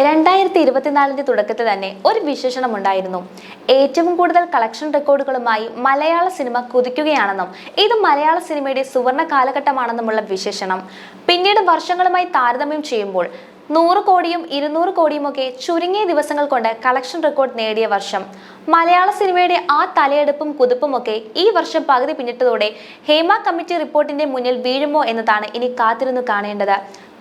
രണ്ടായിരത്തി ഇരുപത്തിനാലിന്റെ തുടക്കത്തിൽ തന്നെ ഒരു വിശേഷണമുണ്ടായിരുന്നു. ഏറ്റവും കൂടുതൽ കളക്ഷൻ റെക്കോർഡുകളുമായി മലയാള സിനിമ കുതിക്കുകയാണെന്നും ഇത് മലയാള സിനിമയുടെ സുവർണ കാലഘട്ടമാണെന്നുമുള്ള വിശേഷണം. പിന്നീട് വർഷങ്ങളുമായി താരതമ്യം ചെയ്യുമ്പോൾ നൂറ് കോടിയും ഇരുന്നൂറ് കോടിയുമൊക്കെ ചുരുങ്ങിയ ദിവസങ്ങൾ കൊണ്ട് കളക്ഷൻ റെക്കോർഡ് നേടിയ വർഷം. മലയാള സിനിമയുടെ ആ തലയെടുപ്പും കുതിപ്പുമൊക്കെ ഈ വർഷം പകുതി പിന്നിട്ടതോടെ ഹേമ കമ്മിറ്റി റിപ്പോർട്ടിന്റെ മുന്നിൽ വീഴുമോ എന്നതാണ് ഇനി കാത്തിരുന്നു കാണേണ്ടത്.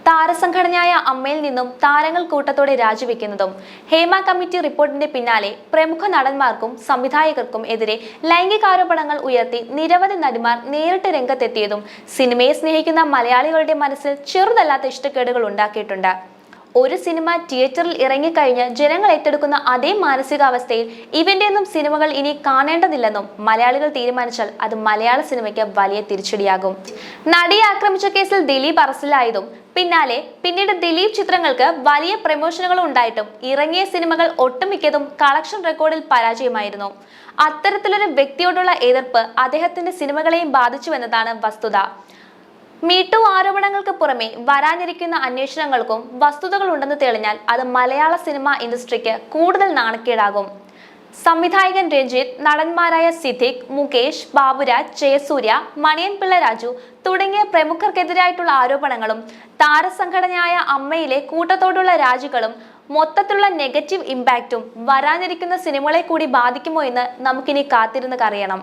താരസംഘടനയായ അമ്മയിൽ നിന്നും താരങ്ങൾ കൂട്ടത്തോടെ രാജിവെക്കുന്നതും ഹേമ കമ്മിറ്റി റിപ്പോർട്ടിന്റെ പിന്നാലെ പ്രമുഖ നടന്മാർക്കും സംവിധായകർക്കും എതിരെ ലൈംഗികാരോപണങ്ങൾ ഉയർത്തി നിരവധി നടിമാർ നേരിട്ട് രംഗത്തെത്തിയതും സിനിമയെ സ്നേഹിക്കുന്ന മലയാളികളുടെ മനസ്സിൽ ചെറുതല്ലാത്ത ഇഷ്ടക്കേടുകൾ ഉണ്ടാക്കിയിട്ടുണ്ട്. ഒരു സിനിമ തിയേറ്ററിൽ ഇറങ്ങിക്കഴിഞ്ഞ് ജനങ്ങൾ ഏറ്റെടുക്കുന്ന അതേ മാനസികാവസ്ഥയിൽ ഇവന്റെ ഒന്നും സിനിമകൾ ഇനി കാണേണ്ടതില്ലെന്നും മലയാളികൾ തീരുമാനിച്ചാൽ അത് മലയാള സിനിമയ്ക്ക് വലിയ തിരിച്ചടിയാകും. നടിയെ ആക്രമിച്ച കേസിൽ ദിലീപ് അറസ്റ്റിലായതും പിന്നാലെ പിന്നീട് ദിലീപ് ചിത്രങ്ങൾക്ക് വലിയ പ്രമോഷനുകളും ഉണ്ടായിട്ടും ഇറങ്ങിയ സിനിമകൾ ഒട്ടുമിക്കതും കളക്ഷൻ റെക്കോർഡിൽ പരാജയമായിരുന്നു. അത്തരത്തിലൊരു വ്യക്തിയോടുള്ള എതിർപ്പ് അദ്ദേഹത്തിന്റെ സിനിമകളെയും ബാധിച്ചുവെന്നതാണ് വസ്തുത. മീട്ടു ആരോപണങ്ങൾക്ക് പുറമെ വരാനിരിക്കുന്ന അന്വേഷണങ്ങൾക്കും വസ്തുതകൾ ഉണ്ടെന്ന് തെളിഞ്ഞാൽ അത് മലയാള സിനിമാ ഇൻഡസ്ട്രിക്ക് കൂടുതൽ നാണക്കേടാകും. സംവിധായകൻ രഞ്ജിത്ത് നടന്മാരായ സിദ്ദിഖ് മുകേഷ് ബാബുരാജ് ജയസൂര്യ മണിയൻ പിള്ള രാജു തുടങ്ങിയ പ്രമുഖർക്കെതിരായിട്ടുള്ള ആരോപണങ്ങളും താരസംഘടനയായ അമ്മയിലെ കൂട്ടത്തോടുള്ള രാജികളും മൊത്തത്തിലുള്ള നെഗറ്റീവ് ഇമ്പാക്റ്റും വരാനിരിക്കുന്ന സിനിമകളെ കൂടി ബാധിക്കുമോ എന്ന് നമുക്കിനി കാത്തിരുന്ന് അറിയണം